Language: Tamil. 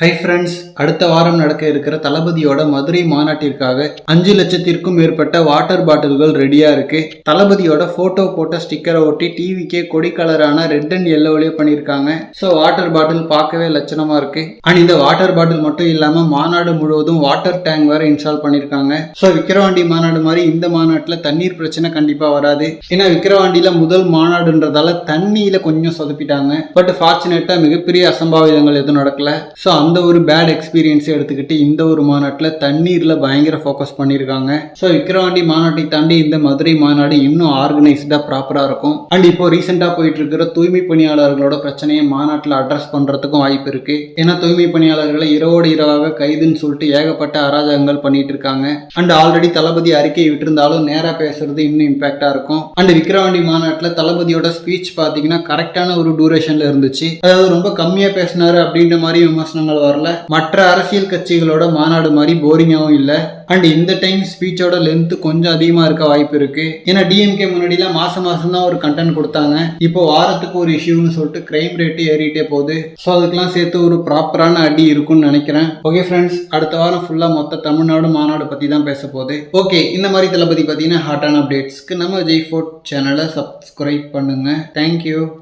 ஹை ஃப்ரெண்ட்ஸ் அடுத்த வாரம் நடக்க இருக்கிற தளபதியோட மதுரை மாநாட்டிற்காக அஞ்சு லட்சத்திற்கும் மேற்பட்ட வாட்டர் பாட்டில்கள் ரெடியா இருக்கு. தளபதியோட போட்டோ போட்ட ஸ்டிக்கரை ஒட்டி டிவிக்கே கொடி கலரான ரெட் அண்ட் எல்லோலயே பண்ணியிருக்காங்க ஸோ வாட்டர் பாட்டில் பார்க்கவே லட்சணமா இருக்கு. அண்ட் இந்த வாட்டர் பாட்டில் மட்டும் இல்லாம மாநாடு முழுவதும் வாட்டர் டேங்க் வேற இன்ஸ்டால் பண்ணியிருக்காங்க ஸோ விக்கிரவாண்டி மாநாடு மாதிரி இந்த மாநாட்டில் தண்ணீர் பிரச்சனை கண்டிப்பா வராது. ஏன்னா விக்கிரவாண்டியில முதல் மாநாடுன்றதால தண்ணியில கொஞ்சம் சொதப்பிட்டாங்க. பட் ஃபார்ச்சுனேட்டா மிகப்பெரிய அசம்பாவிதங்கள் எதுவும் நடக்கல. ஸோ அந்த ஒரு பேட் எக்ஸ்பீரியன்ஸை எடுத்துக்கிட்டு இந்த ஒரு மாநாட்டில் தண்ணீரில் பயங்கர ஃபோக்கஸ் பண்ணியிருக்காங்க ஸோ விக்கிரவாண்டி மாநாட்டை தாண்டி இந்த மதுரை மாநாடு இன்னும் ஆர்கனைஸ்டாக ப்ராப்பராக இருக்கும். அண்ட் இப்போ ரீசெண்டாக போயிட்டு இருக்கிற தூய்மை பணியாளர்களோட பிரச்சனையை மாநாட்டில் அட்ரஸ் பண்ணுறதுக்கும் வாய்ப்பு இருக்கு. ஏன்னா தூய்மை பணியாளர்களை இரவோடு இரவாக கைதுன்னு சொல்லிட்டு ஏகப்பட்ட அராஜகங்கள் பண்ணிட்டு இருக்காங்க அண்ட் ஆல்ரெடி தளபதி அறிக்கை விட்டிருந்தாலும் நேராக பேசுறது இன்னும் இம்பாக்டாக இருக்கும். அண்ட் விக்கிரவாண்டி மாநாட்டில் தளபதியோட ஸ்பீச் பார்த்தீங்கன்னா கரெக்டான ஒரு டூரேஷனில் இருந்துச்சு. அதாவது ரொம்ப கம்மியாக பேசினாரு அப்படின்ற மாதிரி விமர்சனங்கள் வரல. மற்ற அரசியல் கட்சிகளோட மாநாடு மாதிரி போரிங்காகவும் இல்லை. அண்ட் இந்த டைம் ஸ்பீச்சோட லென்த் கொஞ்சம் அதிகமாக இருக்க வாய்ப்பு இருக்கு. ஏன்னா டிஎம்கே முன்னாடிலாம் மாசம் மாசம் தான் ஒரு கண்டென்ட் கொடுத்தாங்க. இப்போ வாரத்துக்கு ஒரு இஷ்யூன்னு சொல்லிட்டு கிரைம் ரேட்டு ஏறிட்டே போகுது. ஸோ அதுக்கெல்லாம் சேர்த்து ஒரு ப்ராப்பரான அடி இருக்கும்னு நினைக்கிறேன். ஓகே ஃப்ரெண்ட்ஸ் அடுத்த வாரம் ஃபுல்லாக மொத்த தமிழ்நாடு மாநாடு பற்றி தான் பேச போகுது. ஓகே இந்த மாதிரி தளபதி பார்த்தீங்கன்னா ஹாட்டான அப்டேட்ஸ்க்கு நம்ம ஜெய் ஃபோர்ட் சேனலை சப்ஸ்கிரைப் பண்ணுங்க. Thank you